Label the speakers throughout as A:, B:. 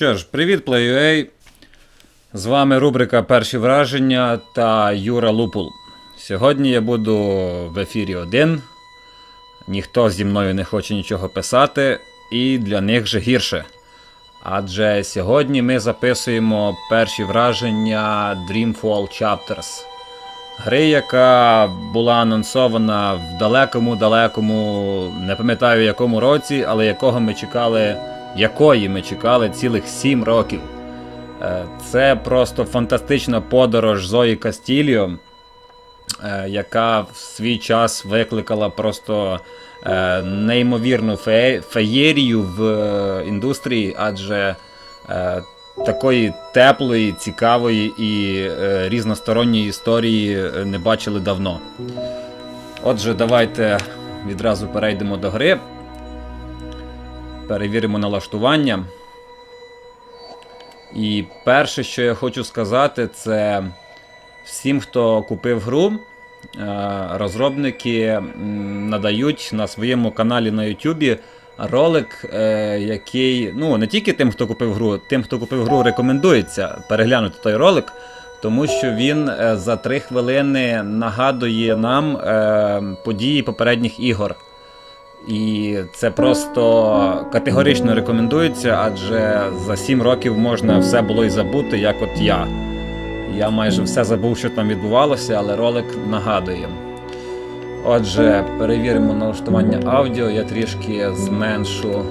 A: Що ж, привіт, PlayUA. З вами рубрика Перші враження та Юра Лупул. Сьогодні я буду в ефірі один. Ніхто зі мною не хоче нічого писати, і для них же гірше. Адже сьогодні ми записуємо перші враження Dreamfall Chapters. Гри, яка була анонсована в далекому-далекому, не пам'ятаю якому році, але якого ми чекали, якої ми чекали цілих 7 років. Е, Це просто фантастична подорож Зої Кастільо, е, яка в свій час викликала просто неймовірну фе- феєрію в е, індустрії, адже е, такої теплої, цікавої і е, різносторонньої історії е, не бачили давно. Отже, давайте відразу перейдемо до гри. Перевіримо налаштування. І перше, що я хочу сказати, це всім, хто купив гру, е, розробники надають на своєму каналі на YouTube ролик, е, який ну не тільки тим, хто купив гру, тим, хто купив гру, рекомендується переглянути той ролик, тому що він е, за 3 хвилини нагадує нам е, події попередніх ігор. І це просто категорично рекомендується, адже за 7 років можна все було і забути, як от я. Я майже все забув, що там відбувалося, але ролик нагадує. Отже, перевіримо налаштування аудіо. Я трішки зменшу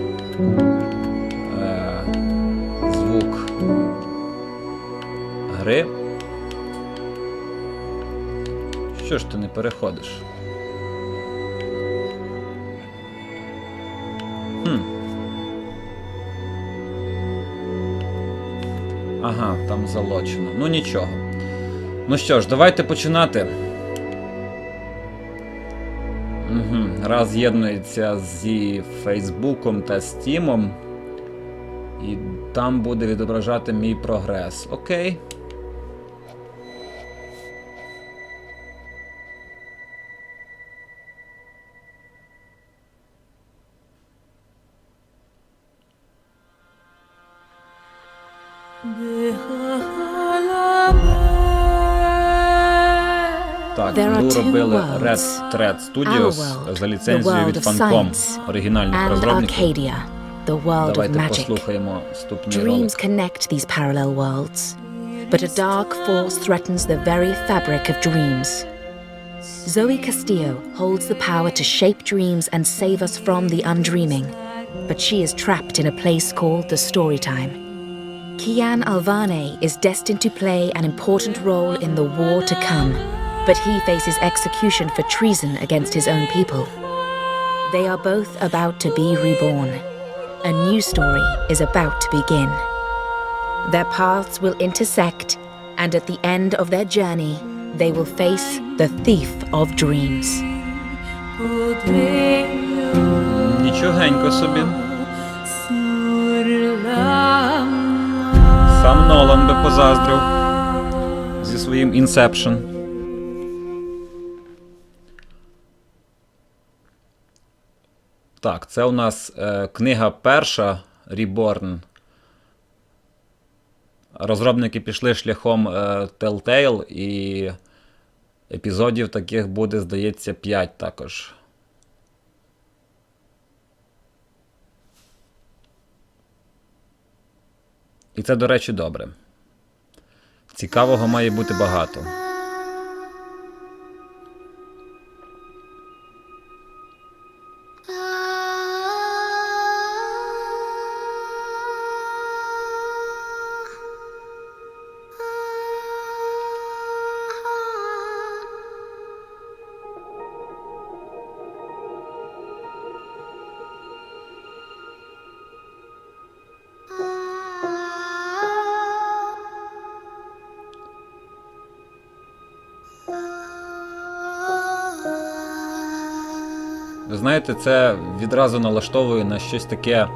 A: е, звук гри. Що ж ти не переходиш? Ага, там залочено. Ну нічого. Ну що ж, давайте починати. Угу. Раз з'єднується зі Фейсбуком та Стімом. І там буде відображати мій прогрес. Окей. Так,
B: There are
A: гру
B: two
A: робили
B: worlds.
A: Red Thread
B: Our
A: Studios
B: world,
A: за
B: the
A: ліцензією
B: world
A: від
B: of
A: Funcom,
B: science,
A: оригінальних
B: and
A: розробників.
B: Arcadia, the world of
A: Давайте
B: magic.
A: послухаємо вступний ролик.
B: Dreams connect these parallel worlds, but a dark force threatens the very fabric of dreams. Zoe Castillo holds the power to shape dreams and save us from the undreaming, but she is trapped in a place called the Storytime. Kian Alvane is destined to play an important role in the war to come, but he faces execution for treason against his own people. They are both about to be reborn. A new story is about to begin. Their paths will intersect, and at the end of their journey, they will face the thief of dreams.
A: Нічогенько собі. Сам Нолан би позаздрив зі своїм Inception. Так, це у нас е, книга перша Reborn. Розробники пішли шляхом е, Telltale, і епізодів таких буде, здається, 5 також. І це, до речі, добре. Цікавого має бути багато. бачите, це відразу налаштовує на щось таке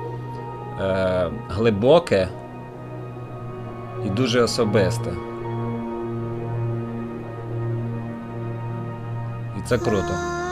A: е, глибоке і дуже особисте. І це круто.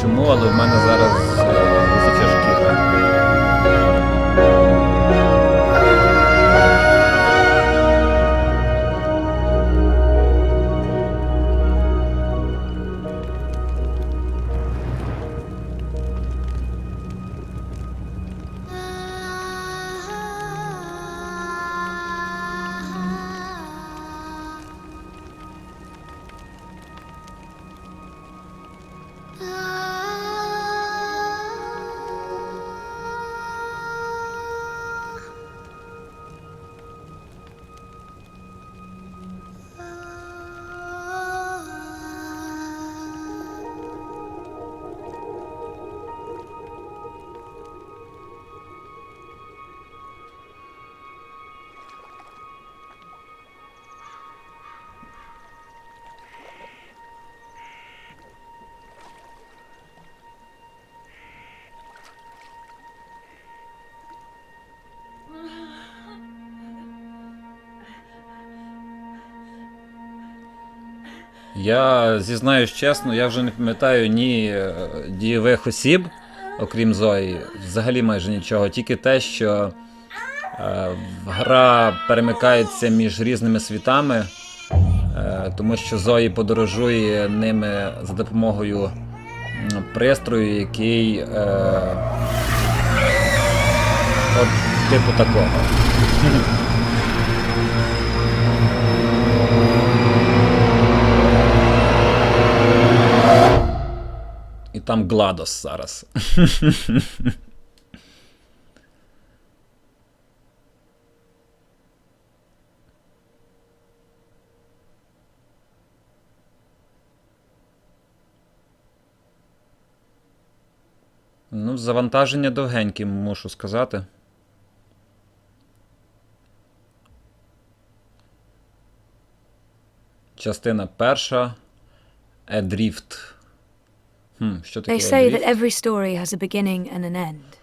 A: Чому, але в мене Я зізнаюсь чесно, я вже не пам'ятаю ні е, дієвих осіб, окрім Зої, взагалі майже нічого. Тільки те, що е, гра перемикається між різними світами, е, тому що Зої подорожує ними за допомогою пристрою, який. Е, от, типу такого. І там Гладос зараз. Ну, завантаження довгенькі, мушу сказати. Частина перша. Едріфт. Хм, що таке
C: They say that
A: Едріфт?
C: every story has a beginning and an end.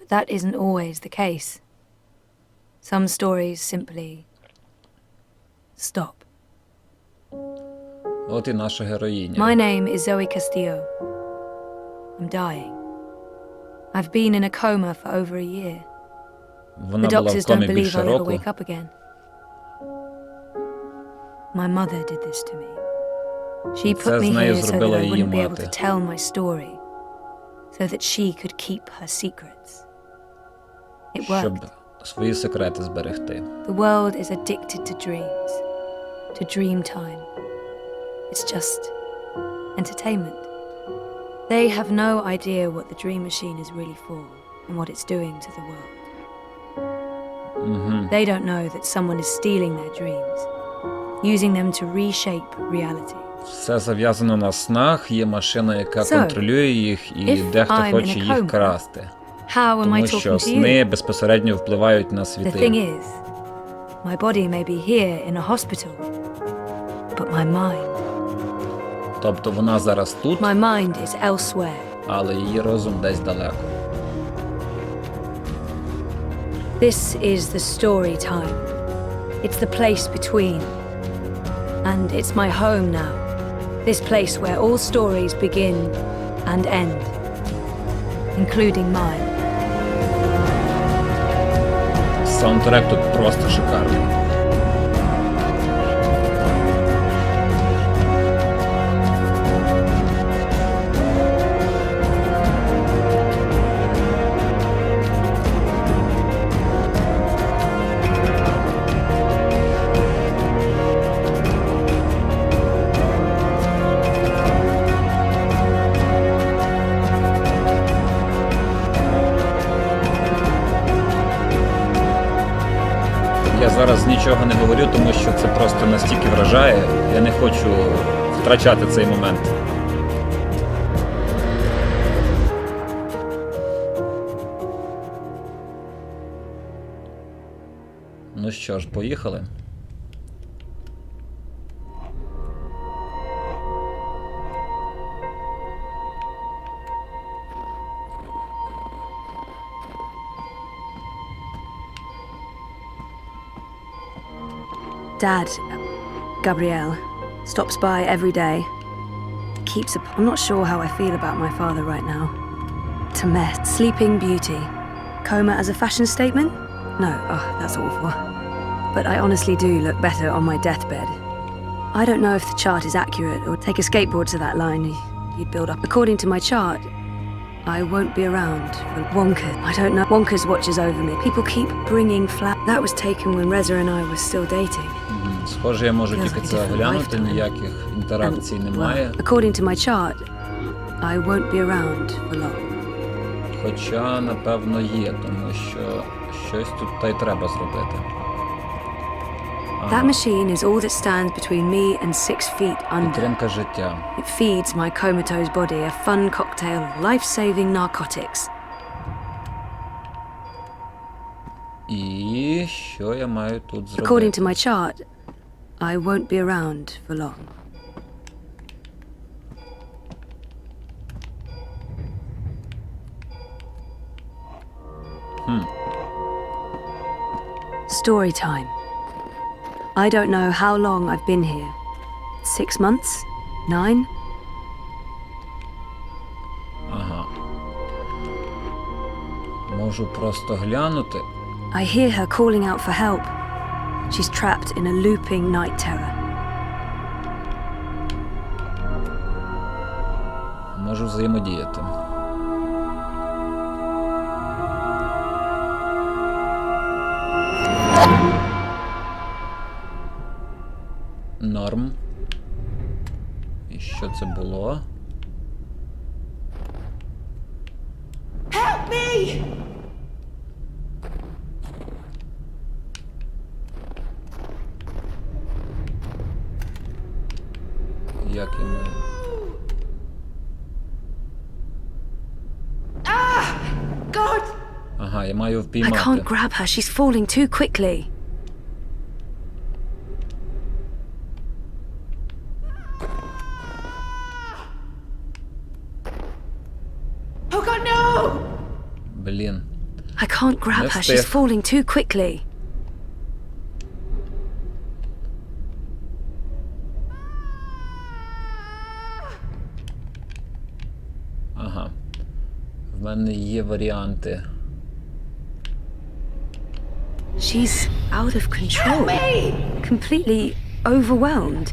C: But that isn't always the case. Some stories simply stop.
A: От і наша героїня.
C: My name is Zoe Castillo. I'm dying. I've been in a coma for over a year.
A: Вона
C: The
A: була в
C: doctors don't
A: комі
C: believe
A: більше
C: I'll ever
A: року.
C: wake up again. My mother did this to me. She
A: Це
C: put
A: з
C: me
A: нею
C: here so that
A: зробила
C: I
A: її
C: wouldn't be able
A: мати.
C: to tell my story, so that she could keep her secrets. It
A: щоб
C: worked.
A: свої секрети зберегти.
C: The world is addicted to dreams, to dream time. It's just entertainment. They have no idea what the dream machine is really for and what it's doing to the world.
A: Угу.
C: They don't know that someone is stealing their dreams, using them to reshape reality.
A: Все зав'язано на снах, є машина, яка
C: So,
A: контролює їх, і дехто хоче їх красти.
C: How am I
A: Тому що
C: to
A: сни
C: you?
A: безпосередньо впливають на світи.
C: is, my body may be here in a hospital, but my mind,
A: Тобто вона зараз тут,
C: my mind is elsewhere.
A: але її розум десь далеко.
C: This is the story time. It's the place between. And it's my home now. This place where all stories begin and end, including mine.
A: Саундтрек тут просто шикарний. нічого не говорю, тому що це просто настільки вражає. Я не хочу втрачати цей момент. Ну що ж, поїхали.
C: Dad, Gabrielle, stops by every day. Keeps. I'm not sure how I feel about my father right now. Tamet, sleeping beauty. Coma as a fashion statement? No, oh, that's awful. But I honestly do look better on my deathbed. I don't know if the chart is accurate, or take a skateboard to that line, you'd build up. According to my chart, I won't be around for Wonka. I don't know. Wonka's watches over me. People keep bringing flowers. That was taken when Reza and I were still dating.
A: Схоже, я можу тільки це оглянути, ніяких інтеракцій немає.
C: according to my chart, I won't be around for long.
A: Хоча, напевно, є, тому що щось тут та й треба зробити.
C: That machine is all that stands between me and six feet under.
A: Підтримка життя.
C: It feeds my comatose body a fun cocktail of life-saving narcotics.
A: І що я маю тут зробити?
C: According to my chart, I won't be around for long. Story time. I don't know how long I've been here. Six months? Nine?
A: Ага. Можу просто глянути.
C: I hear her calling out for help. She's trapped in a looping night terror.
A: Можу взаємодіяти. Норм. Ага, я маю
C: I
A: впіймати.
C: can't grab her. She's falling too quickly.
D: Oh God, no!
A: Блін.
C: I can't grab
A: Yes,
C: her. She's
A: dear.
C: falling too quickly.
A: Ага. В мене є варіанти.
C: She's out of control. Completely overwhelmed.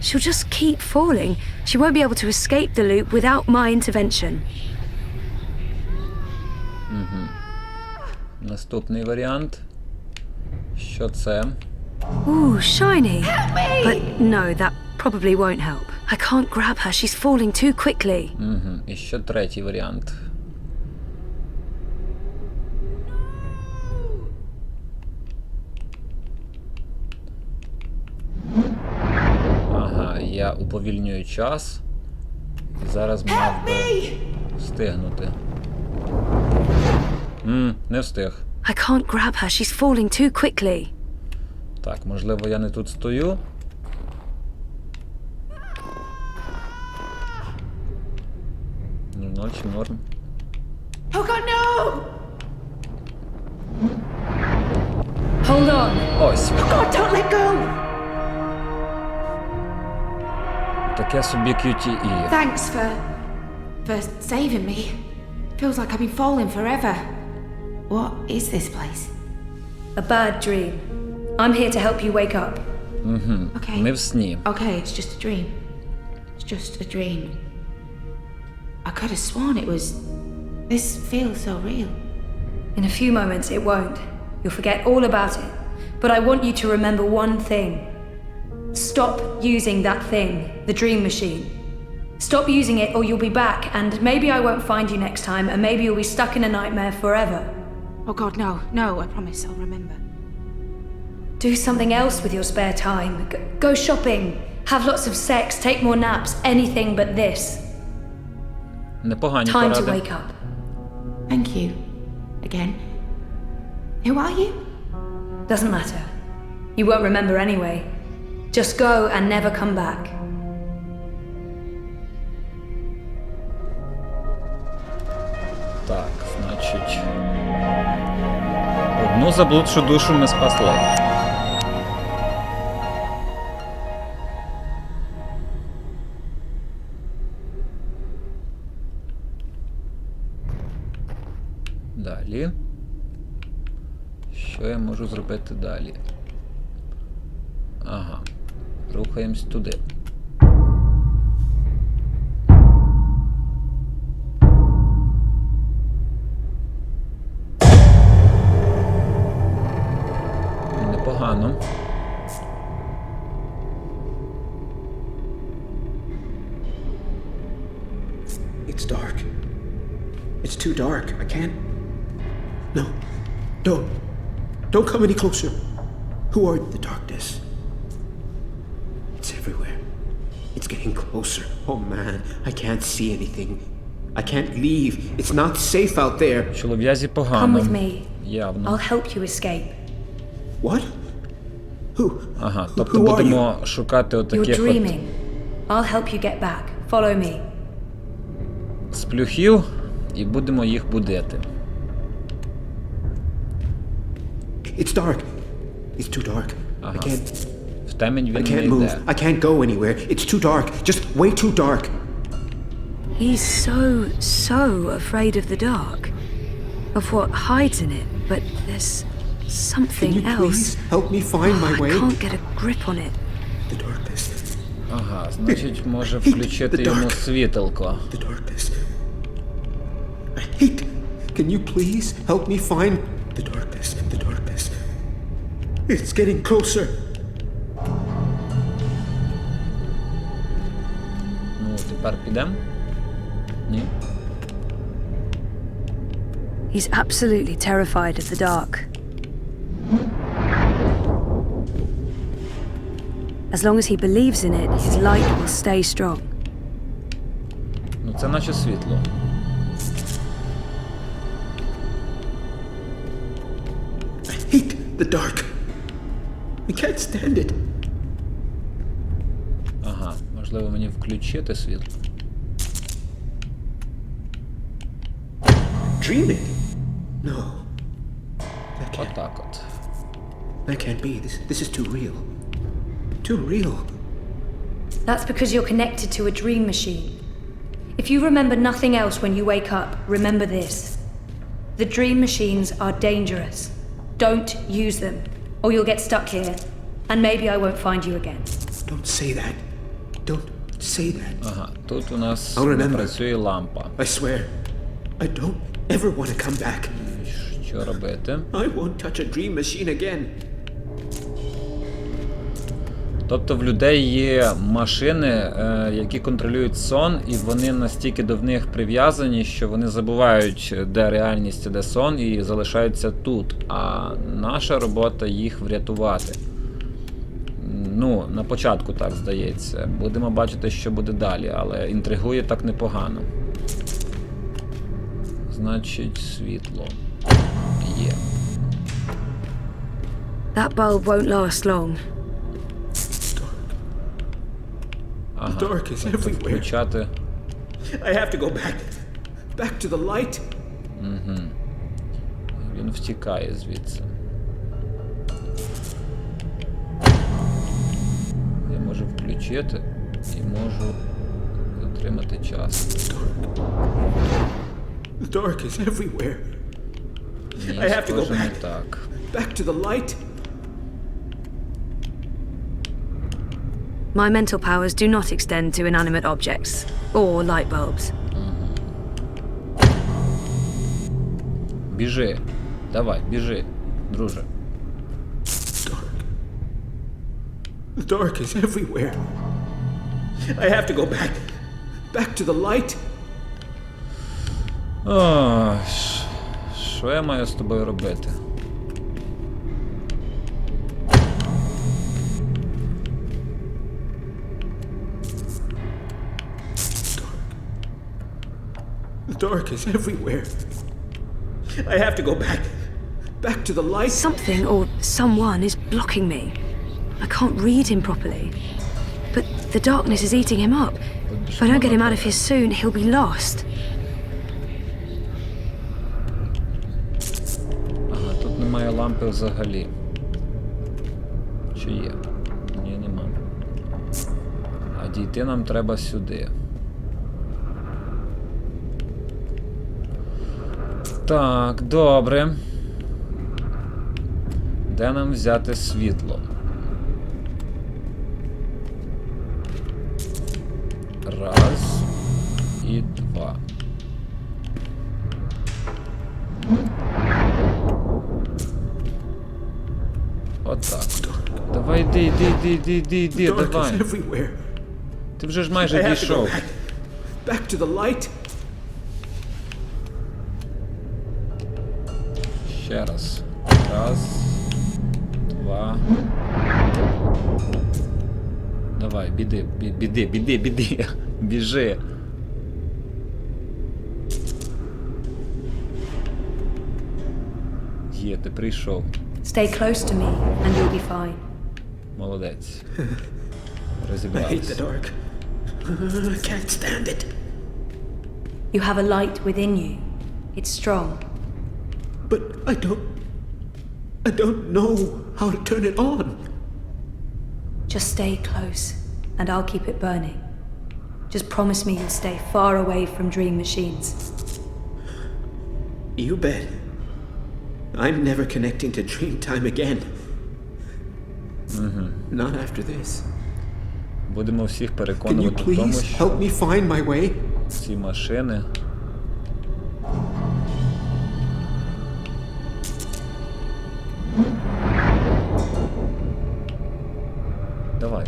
C: She'll just keep falling. She won't be able to escape the loop without my intervention.
A: Наступний варіант. Що це?
C: Ooh, shiny. But no, that probably won't help. I can't grab her. She's falling too quickly.
A: Угу. І що третій варіант? Я уповільнюю час. І зараз мав би встигнути. М, не встиг.
C: I can't grab her. She's falling too quickly.
A: Так, можливо, я не тут стою. Ноль чи норм.
D: Oh God, no!
C: Hold on.
A: Ось.
D: God, don't let go!
A: Таке собі QTE.
D: Thanks for. for saving me. Feels like I've been falling forever. What is this place?
C: A bad dream. I'm here to help you wake up.
D: Okay.
A: Не в сні.
D: Okay, it's just a dream. It's just a dream. I could have sworn it was. This feels so real.
C: In a few moments, it won't. You'll forget all about it. But I want you to remember one thing. Stop using that thing, the dream machine. Stop using it or you'll be back, and maybe I won't find you next time, and maybe you'll be stuck in a nightmare forever.
D: Oh god, no, no, I promise I'll remember.
C: Do something else with your spare time. G go shopping, have lots of sex, take more naps, anything but this. Time porady.
A: to
C: wake up.
D: Thank you. Again. Who are you?
C: Doesn't matter. You won't remember anyway. Just go and never come back.
A: Так, значить. Одну заблудшу душу ми спасли. Далі. Що я можу зробити далі? Ага. Рухаємось туди. Непогано.
E: It's dark. It's too dark. I can't. No. Don't. Don't come any closer. Who are the darkness? It's everywhere. It's getting closer. Oh man, I can't see anything. I can't leave. It's not safe out there.
A: Чолов'язі погано.
C: Come with me.
A: Явно.
C: I'll help you escape.
E: What? Who?
A: Ага, тобто
E: Who are you?
A: будемо шукати
C: You're
A: отаких от
C: dreaming. I'll help you get back. Follow me.
A: сплюхів і будемо їх будити.
E: It's dark. It's too dark. I
A: Uh-huh.
E: can't.
A: В темінь
E: I
A: він не
E: can't move.
A: йде.
E: I can't go anywhere. It's too dark. Just way too dark.
C: He's so, so afraid of the dark. Of what hides in it. But there's
E: Can
C: something
E: you
C: else.
E: please help me find my
C: I
E: way?
C: can't get a grip on it.
E: The darkness.
A: Ага, значить, може включити
E: The
A: йому
E: dark.
A: світилко.
E: The darkness. I hate. Can you please help me find the darkness? The darkness. It's getting closer.
A: тепер підемо? Ні?
C: He's absolutely terrified of the dark. As long as he believes in it, his light will stay strong.
A: Ну це наче світло.
E: I hate the dark. I can't stand it.
A: Ага, можливо мені включити світло.
E: Dreaming? No. That can't.
A: Отак от.
E: That can't be. This. This is too real. Too real.
C: That's because you're connected to a dream machine. If you remember nothing else when you wake up, remember this. The dream machines are dangerous. Don't use them, or you'll get stuck here, and maybe I won't find you again.
E: Don't say that. Don't say that.
A: Ага, тут у нас
E: I'll
A: не працює лампа.
E: I swear. I don't ever want to come back.
A: Що робити?
E: I won't touch a dream machine again.
A: Тобто в людей є машини, е, які контролюють сон, і вони настільки до них прив'язані, що вони забувають, де реальність, а де сон, і залишаються тут. А наша робота їх врятувати. Ну, на початку так здається. Будемо бачити, що буде далі, але інтригує так непогано. Значить, світло. Є.
C: That bulb won't last long.
A: Ага.
E: dark is
A: тобто
E: everywhere.
A: включати.
E: I have to go back. Back to the light.
A: Він втікає звідси. включити і можу затримати час.
E: The dark is everywhere.
A: Ні,
E: I have to go
A: схоже, не
E: back.
A: так.
E: Back to the light.
C: My mental powers do not extend to inanimate objects or light bulbs.
A: Біжи. Давай, біжи, друже.
E: The dark is everywhere. I have to go back. Back to the light.
A: О, ш- що я маю з тобою робити?
E: The dark is everywhere. I have to go back. Back to the light.
C: Something or someone is blocking me. I can't read him properly. But the darkness is eating him up. If I don't get him out of here soon, he'll be lost.
A: Ага, тут немає лампи взагалі. Чи є? Ні, нема. А дійти нам треба сюди. Так, добре. Де нам взяти світло? йди, йди, йди, йди, йди, йди,
E: Dark is
A: давай.
E: everywhere.
A: Ти вже ж
E: I
A: майже
E: have to go
A: дійшов.
E: back. Back to the light.
A: Ще раз. Раз. Два. Давай, біди, бі- біди, біди, біди. Біжи. Є, ти прийшов.
C: Stay close to me, and you'll be fine.
A: Молодець.
E: I hate the
A: Розібрався.
E: dark. I can't stand it.
C: You have a light within you. It's strong.
E: But I don't. I don't know how to turn it on.
C: Just stay close, and I'll keep it burning. Just promise me you'll stay far away from dream machines.
E: You bet. I'm never connecting to Dreamtime again. Not after this.
A: Будемо всіх
E: Can you
A: переконувати в тому,
E: please
A: що
E: help me find my way?
A: ці машини. Давай.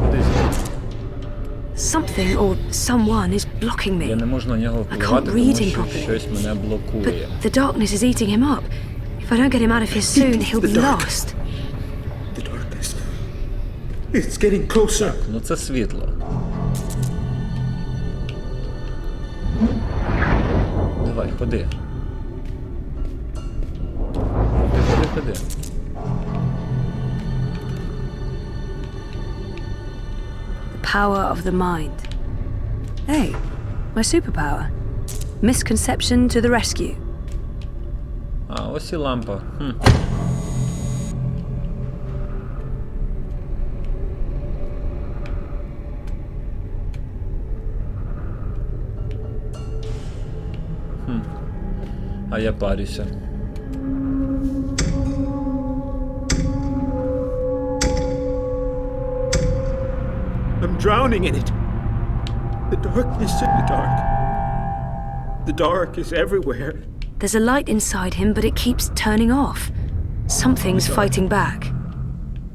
A: Куди звідси?
C: Something or someone is blocking
A: Я
C: me.
A: не можу на нього
C: I
A: впливати,
C: can't
A: тому
C: read him
A: що
C: properly.
A: щось мене блокує.
C: But the darkness is eating him up. If I don't get him out of here soon, he'll be
E: The dark.
C: lost.
E: The darkness. It's getting closer.
A: Ну це світло. Давай, ходи. Ходи, ходи, ходи.
C: The power of the mind. Hey, my superpower. Misconception to the rescue.
A: А, ось і лампа. Хм. Хм. А я парюся.
E: I'm drowning in it. The darkness in the dark. The dark is everywhere.
C: There's a light inside him, but it keeps turning off. Something's fighting back.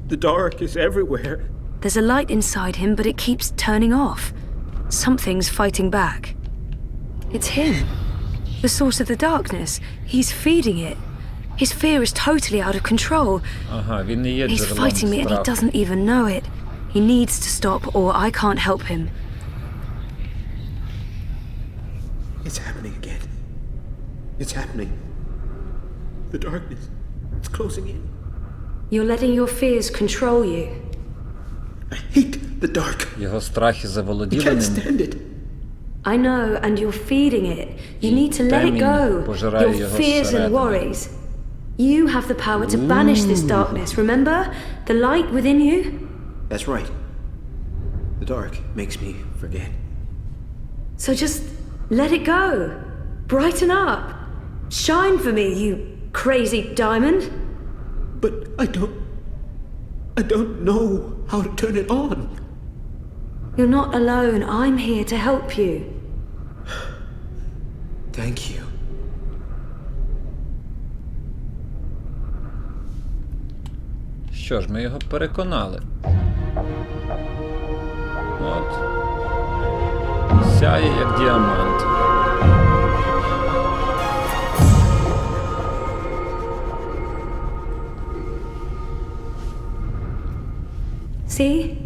E: The dark is everywhere.
C: There's a light inside him, but it keeps turning off. Something's fighting back. It's him. The source of the darkness. He's feeding it. His fear is totally out of control.
A: Ага, він не є
C: He's
A: джерелом
C: fighting me and he
A: страху.
C: doesn't even know it. He needs to stop, or I can't help him.
E: It's happening again. It's happening. The darkness. It's closing in.
C: You're letting your fears control you.
E: I hate the dark.
A: Його страхи
E: I
A: заволоділи
E: can't
A: ним.
E: stand it.
C: I know, and you're feeding it. You need to let it go. Your fears and worries. You have the power to banish this darkness, remember? The light within you?
E: That's right. The dark makes me forget.
C: So just let it go. Brighten up. Shine for me, you crazy diamond.
E: But I don't. I don't know how to turn it on.
C: You're not alone. I'm here to help you.
E: Thank you.
A: Що ж, ми його переконали. От. Сяє як діамант.
C: See?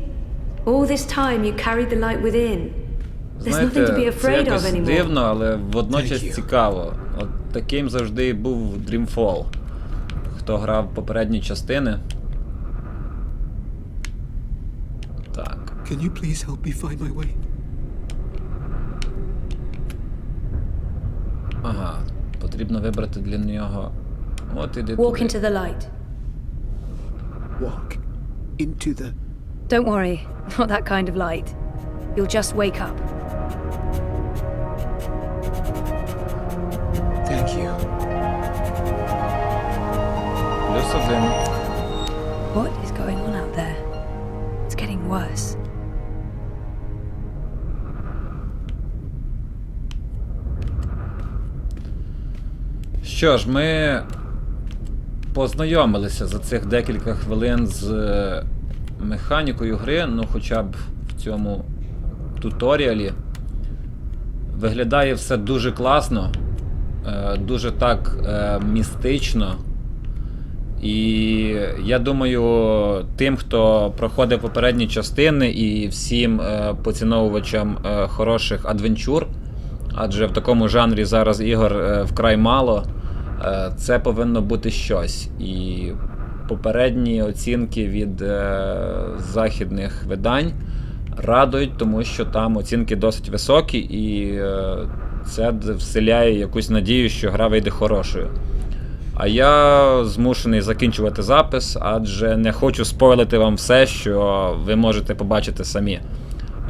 C: All this time you carried the light within. There's nothing to be
A: Знаєте, це
C: afraid of
A: якось
C: anymore.
A: дивно, але водночас
E: you.
A: цікаво. От таким завжди і був Dreamfall. хто грав попередні частини. Так.
E: Can you please help me find my way?
A: Ага. Потрібно вибрати для нього. От іди
C: Walk
A: туди.
C: into the light.
E: Walk into the.
C: Don't worry, not that kind of light. You'll just wake up.
E: Thank you.
A: Плюс один.
C: What is going on out there? It's getting worse.
A: Що ж, ми познайомилися за цих декілька хвилин з е, механікою гри, ну хоча б в цьому туторіалі. Виглядає все дуже класно, е, дуже так е, містично. І я думаю, тим, хто проходив попередні частини, і всім е, поціновувачам хороших адвенчур, адже в такому жанрі зараз ігор вкрай мало, це повинно бути щось. І попередні оцінки від е, західних видань радують, тому що там оцінки досить високі, і е, це вселяє якусь надію, що гра вийде хорошою. А я змушений закінчувати запис, адже не хочу спойлити вам все, що ви можете побачити самі.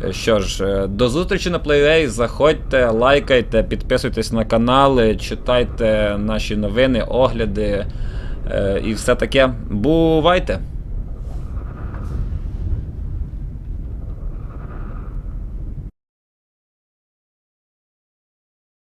A: Е, Що ж, до зустрічі на PlayUA, заходьте, лайкайте, підписуйтесь на канали, читайте наші новини, огляди і все таке. Бувайте!